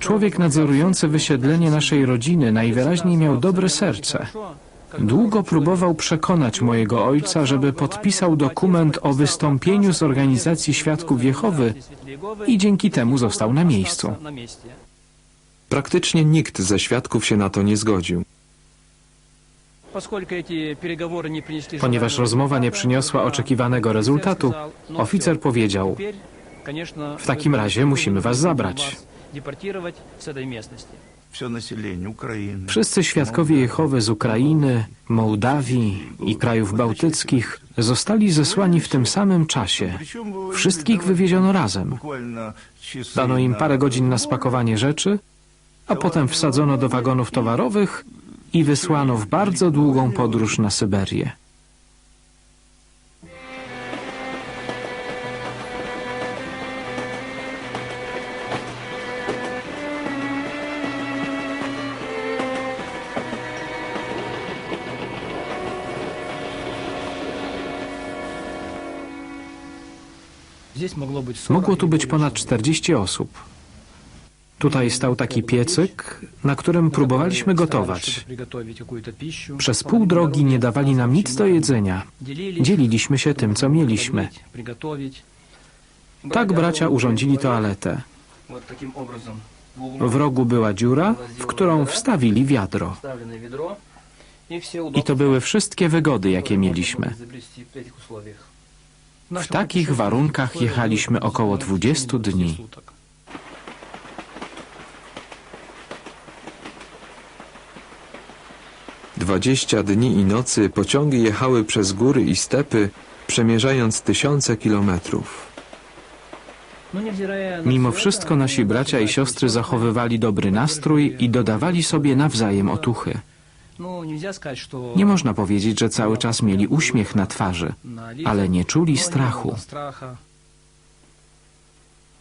Człowiek nadzorujący wysiedlenie naszej rodziny najwyraźniej miał dobre serce. Długo próbował przekonać mojego ojca, żeby podpisał dokument o wystąpieniu z organizacji Świadków Jehowy i dzięki temu został na miejscu. Praktycznie nikt ze świadków się na to nie zgodził. Ponieważ rozmowa nie przyniosła oczekiwanego rezultatu, oficer powiedział: W takim razie musimy was zabrać Все население Украины. Wszyscy świadkowie Jehowy z Ukrainy, Mołdawii i krajów bałtyckich zostali zesłani w tym samym czasie. Причем вы Wszystkich wywieziono razem. буквально часы Dano im на parę godzin na сбор, spakowanie rzeczy, a potem wsadzono do wagonów towarowych i wysłano w bardzo długą podróż na Syberię. Mogło tu być ponad 40 osób. Tutaj stał taki piecyk, na którym próbowaliśmy gotować. Przez pół drogi nie dawali nam nic do jedzenia. Dzieliliśmy się tym, co mieliśmy. Tak bracia urządzili toaletę. W rogu była dziura, w którą wstawili wiadro. I to były wszystkie wygody, jakie mieliśmy. W takich warunkach jechaliśmy około 20 dni. Dwadzieścia dni i nocy pociągi jechały przez góry i stepy, przemierzając tysiące kilometrów. Mimo wszystko nasi bracia i siostry zachowywali dobry nastrój i dodawali sobie nawzajem otuchy. Nie można powiedzieć, że cały czas mieli uśmiech na twarzy, ale nie czuli strachu.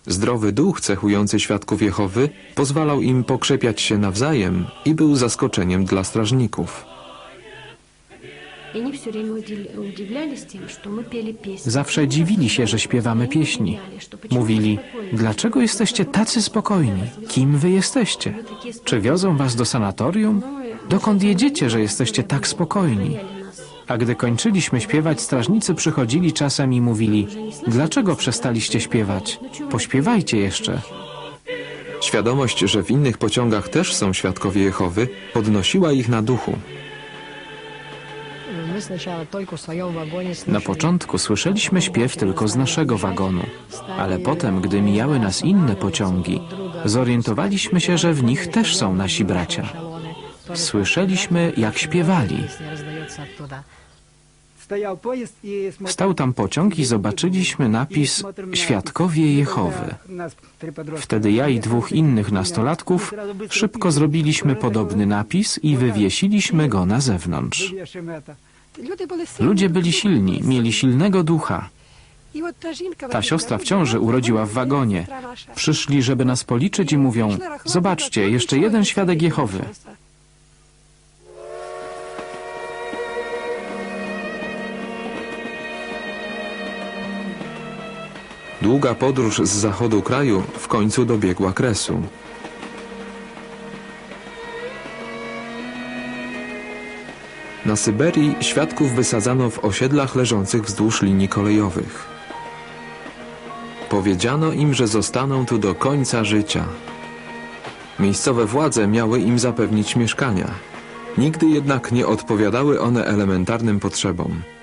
Zdrowy duch cechujący świadków Jehowy pozwalał im pokrzepiać się nawzajem i był zaskoczeniem dla strażników. Zawsze dziwili się, że śpiewamy pieśni. Mówili, dlaczego jesteście tacy spokojni? Kim wy jesteście? Czy wiozą was do sanatorium? Dokąd jedziecie, że jesteście tak spokojni? A gdy kończyliśmy śpiewać, strażnicy przychodzili czasem i mówili Dlaczego przestaliście śpiewać? Pośpiewajcie jeszcze. Świadomość, że w innych pociągach też są świadkowie Jehowy, podnosiła ich na duchu. Na początku słyszeliśmy śpiew tylko z naszego wagonu, ale potem, gdy mijały nas inne pociągi, zorientowaliśmy się, że w nich też są nasi bracia. Słyszeliśmy, jak śpiewali. Stał tam pociąg i zobaczyliśmy napis Świadkowie Jehowy. Wtedy ja i dwóch innych nastolatków szybko zrobiliśmy podobny napis i wywiesiliśmy go na zewnątrz. Ludzie byli silni, mieli silnego ducha. Ta siostra w ciąży urodziła w wagonie. Przyszli, żeby nas policzyć i mówią, zobaczcie, jeszcze jeden świadek Jehowy. Długa podróż z zachodu kraju w końcu dobiegła kresu. Na Syberii świadków wysadzano w osiedlach leżących wzdłuż linii kolejowych. Powiedziano im, że zostaną tu do końca życia. Miejscowe władze miały im zapewnić mieszkania. Nigdy jednak nie odpowiadały one elementarnym potrzebom.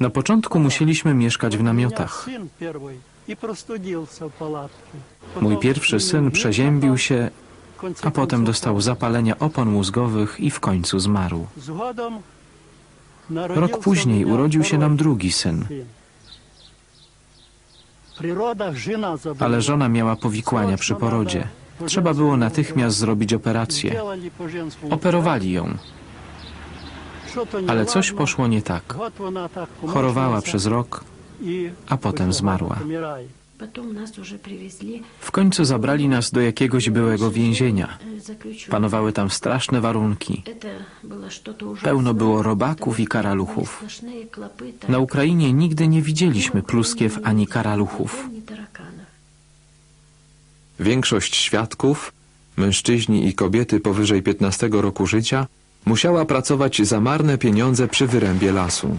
Na początku musieliśmy mieszkać w namiotach. Mój pierwszy syn przeziębił się, a potem dostał zapalenia opon mózgowych i w końcu zmarł. Rok później urodził się nam drugi syn. Ale żona miała powikłania przy porodzie. Trzeba było natychmiast zrobić operację. Operowali ją. Ale coś poszło nie tak. Chorowała przez rok, a potem zmarła. W końcu zabrali nas do jakiegoś byłego więzienia. Panowały tam straszne warunki. Pełno było robaków i karaluchów. Na Ukrainie nigdy nie widzieliśmy pluskiew ani karaluchów. Większość świadków, mężczyźni i kobiety powyżej 15 roku życia, musiała pracować za marne pieniądze przy wyrębie lasu.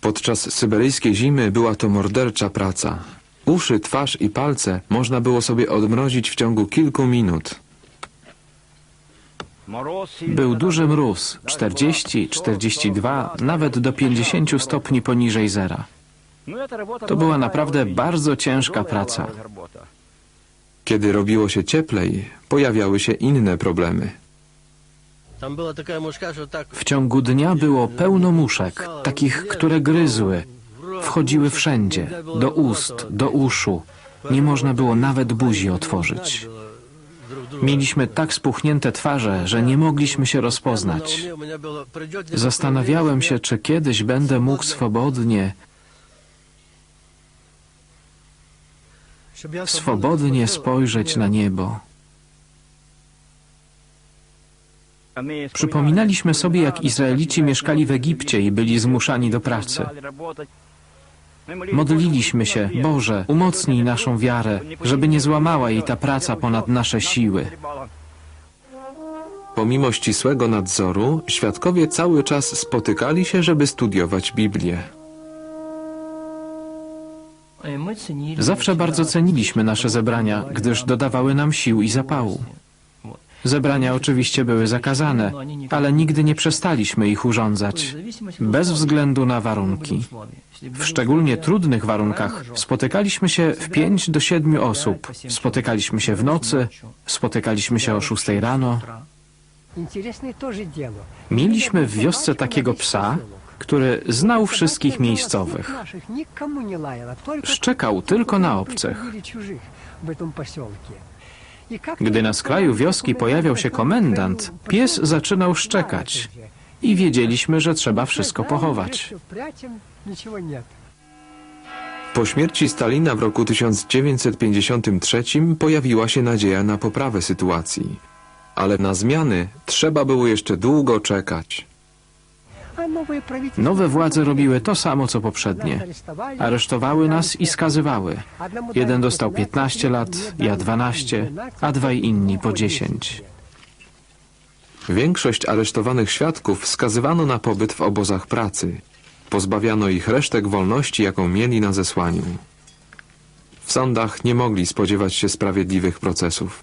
Podczas syberyjskiej zimy była to mordercza praca. Uszy, twarz i palce można było sobie odmrozić w ciągu kilku minut. Był duży mróz, 40, 42, nawet do 50 stopni poniżej zera. To była naprawdę bardzo ciężka praca. Kiedy robiło się cieplej, pojawiały się inne problemy. Tak... W ciągu dnia było pełno muszek, takich, które gryzły. Wchodziły wszędzie, do ust, do uszu. Nie można było nawet buzi otworzyć. Mieliśmy tak spuchnięte twarze, że nie mogliśmy się rozpoznać. Zastanawiałem się, czy kiedyś będę mógł swobodnie, swobodnie spojrzeć na niebo. Przypominaliśmy sobie, jak Izraelici mieszkali w Egipcie i byli zmuszani do pracy. Modliliśmy się, Boże, umocnij naszą wiarę, żeby nie złamała jej ta praca ponad nasze siły. Pomimo ścisłego nadzoru, świadkowie cały czas spotykali się, żeby studiować Biblię. Zawsze bardzo ceniliśmy nasze zebrania, gdyż dodawały nam sił i zapału. Zebrania oczywiście były zakazane, ale nigdy nie przestaliśmy ich urządzać, bez względu na warunki. W szczególnie trudnych warunkach spotykaliśmy się w pięć do siedmiu osób, spotykaliśmy się w nocy, spotykaliśmy się o szóstej rano. Mieliśmy w wiosce takiego psa, który znał wszystkich miejscowych. Szczekał tylko na obcych. Gdy na skraju wioski pojawiał się komendant, pies zaczynał szczekać i wiedzieliśmy, że trzeba wszystko pochować. Po śmierci Stalina w roku 1953 pojawiła się nadzieja na poprawę sytuacji. Ale na zmiany trzeba było jeszcze długo czekać. Nowe władze robiły to samo, co poprzednie. Aresztowały nas i skazywały. Jeden dostał 15 lat, ja 12, a dwaj inni po 10. Większość aresztowanych świadków skazywano na pobyt w obozach pracy. Pozbawiano ich resztek wolności, jaką mieli na zesłaniu. W sądach nie mogli spodziewać się sprawiedliwych procesów.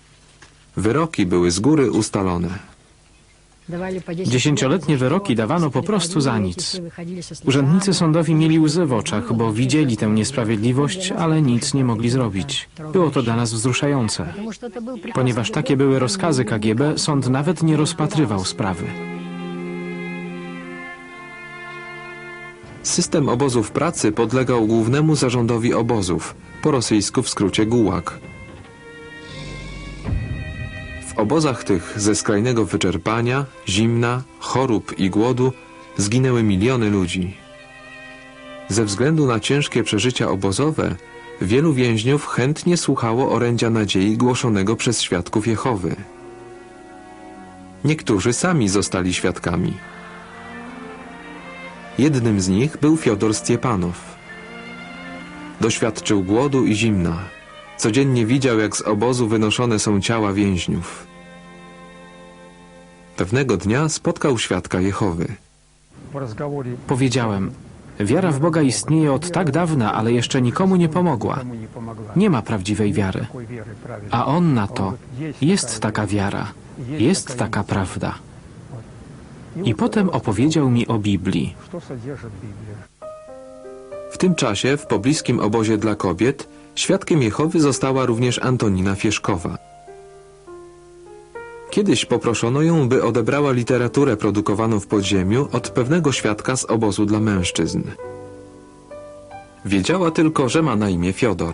Wyroki były z góry ustalone. Dziesięcioletnie wyroki dawano po prostu za nic. Urzędnicy sądowi mieli łzy w oczach, bo widzieli tę niesprawiedliwość, ale nic nie mogli zrobić. Było to dla nas wzruszające. Ponieważ takie były rozkazy KGB, sąd nawet nie rozpatrywał sprawy. System obozów pracy podlegał głównemu zarządowi obozów, po rosyjsku w skrócie gułak. Obozach tych ze skrajnego wyczerpania, zimna, chorób i głodu zginęły miliony ludzi. Ze względu na ciężkie przeżycia obozowe, wielu więźniów chętnie słuchało orędzia nadziei głoszonego przez świadków Jehowy. Niektórzy sami zostali świadkami. Jednym z nich był Fiodor Stjepanow. Doświadczył głodu i zimna. Codziennie widział, jak z obozu wynoszone są ciała więźniów. Pewnego dnia spotkał świadka Jehowy. Powiedziałem, wiara w Boga istnieje od tak dawna, ale jeszcze nikomu nie pomogła. Nie ma prawdziwej wiary. A on na to, jest taka wiara, jest taka prawda. I potem opowiedział mi o Biblii. W tym czasie w pobliskim obozie dla kobiet świadkiem Jehowy została również Antonina Fieszkowa. Kiedyś poproszono ją, by odebrała literaturę produkowaną w podziemiu od pewnego świadka z obozu dla mężczyzn. Wiedziała tylko, że ma na imię Fiodor.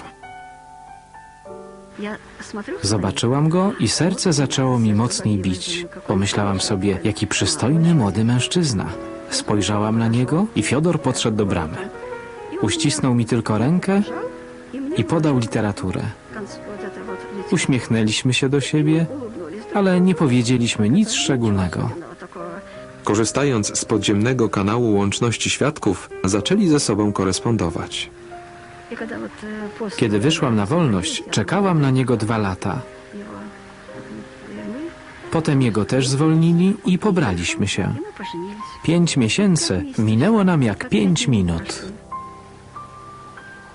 Zobaczyłam go i serce zaczęło mi mocniej bić. Pomyślałam sobie, jaki przystojny młody mężczyzna. Spojrzałam na niego i Fiodor podszedł do bramy. Uścisnął mi tylko rękę i podał literaturę. Uśmiechnęliśmy się do siebie, ale nie powiedzieliśmy nic szczególnego. Korzystając z podziemnego kanału łączności świadków, zaczęli ze sobą korespondować. Kiedy wyszłam na wolność, czekałam na niego dwa lata. Potem jego też zwolnili i pobraliśmy się. Pięć miesięcy minęło nam jak pięć minut.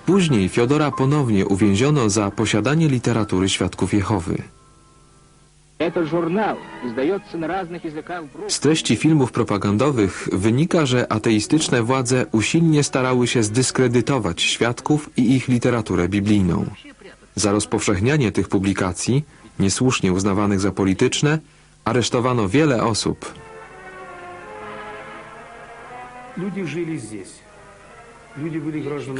Później Fiodora ponownie uwięziono za posiadanie literatury świadków Jehowy. Z treści filmów propagandowych wynika, że ateistyczne władze usilnie starały się zdyskredytować świadków i ich literaturę biblijną. Za rozpowszechnianie tych publikacji, niesłusznie uznawanych za polityczne, aresztowano wiele osób. Люди жили здесь.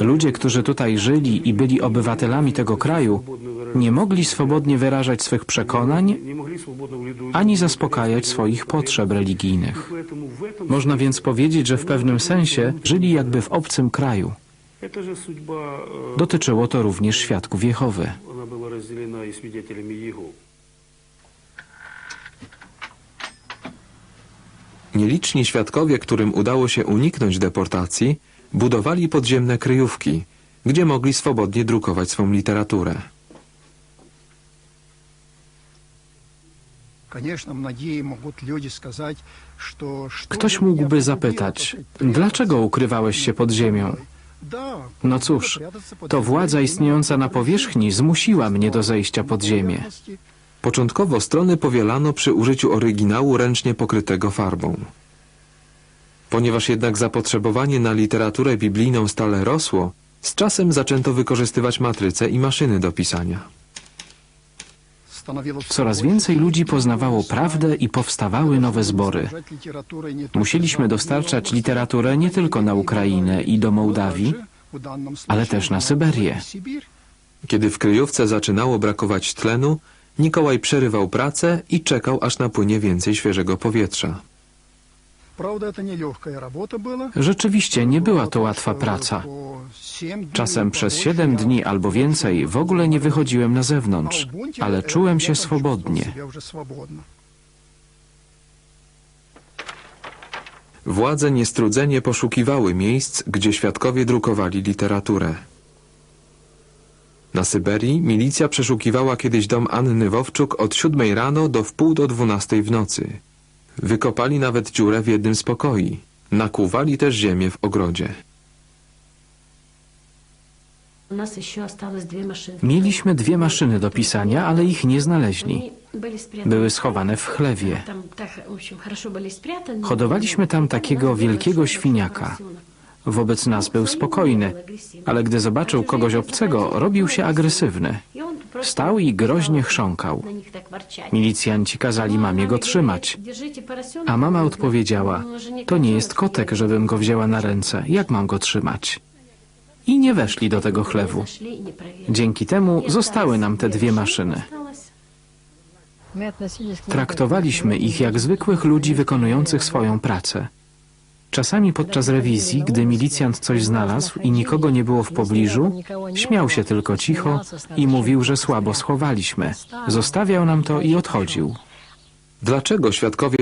Ludzie, którzy tutaj żyli i byli obywatelami tego kraju, nie mogli swobodnie wyrażać swych przekonań ani zaspokajać swoich potrzeb religijnych. Można więc powiedzieć, że w pewnym sensie żyli jakby w obcym kraju. Dotyczyło to również świadków Jehowy. Nieliczni świadkowie, którym udało się uniknąć deportacji, budowali podziemne kryjówki, gdzie mogli swobodnie drukować swą literaturę. Ktoś mógłby zapytać, dlaczego ukrywałeś się pod ziemią? No cóż, to władza istniejąca na powierzchni zmusiła mnie do zejścia pod ziemię. Początkowo strony powielano przy użyciu oryginału ręcznie pokrytego farbą. Ponieważ jednak zapotrzebowanie na literaturę biblijną stale rosło, z czasem zaczęto wykorzystywać matryce i maszyny do pisania. Coraz więcej ludzi poznawało prawdę i powstawały nowe zbory. Musieliśmy dostarczać literaturę nie tylko na Ukrainę i do Mołdawii, ale też na Syberię. Kiedy w kryjówce zaczynało brakować tlenu, Nikołaj przerywał pracę i czekał, aż napłynie więcej świeżego powietrza. Rzeczywiście nie była to łatwa praca. Czasem przez 7 dni albo więcej w ogóle nie wychodziłem na zewnątrz, ale czułem się swobodnie. Władze niestrudzenie poszukiwały miejsc, gdzie świadkowie drukowali literaturę. Na Syberii milicja przeszukiwała kiedyś dom Anny Wowczuk od 7 rano do wpół do 12 w nocy. Wykopali nawet dziurę w jednym z pokoi. Nakuwali też ziemię w ogrodzie. Mieliśmy dwie maszyny do pisania, ale ich nie znaleźli. Były schowane w chlewie. Hodowaliśmy tam takiego wielkiego świniaka. Wobec nas był spokojny, ale gdy zobaczył kogoś obcego, robił się agresywny. Wstał i groźnie chrząkał. Milicjanci kazali mamie go trzymać. A mama odpowiedziała, to nie jest kotek, żebym go wzięła na ręce. Jak mam go trzymać? I nie weszli do tego chlewu. Dzięki temu zostały nam te dwie maszyny. Traktowaliśmy ich jak zwykłych ludzi wykonujących swoją pracę. Czasami podczas rewizji, gdy milicjant coś znalazł i nikogo nie było w pobliżu, śmiał się tylko cicho i mówił, że słabo schowaliśmy. Zostawiał nam to i odchodził. Dlaczego świadkowie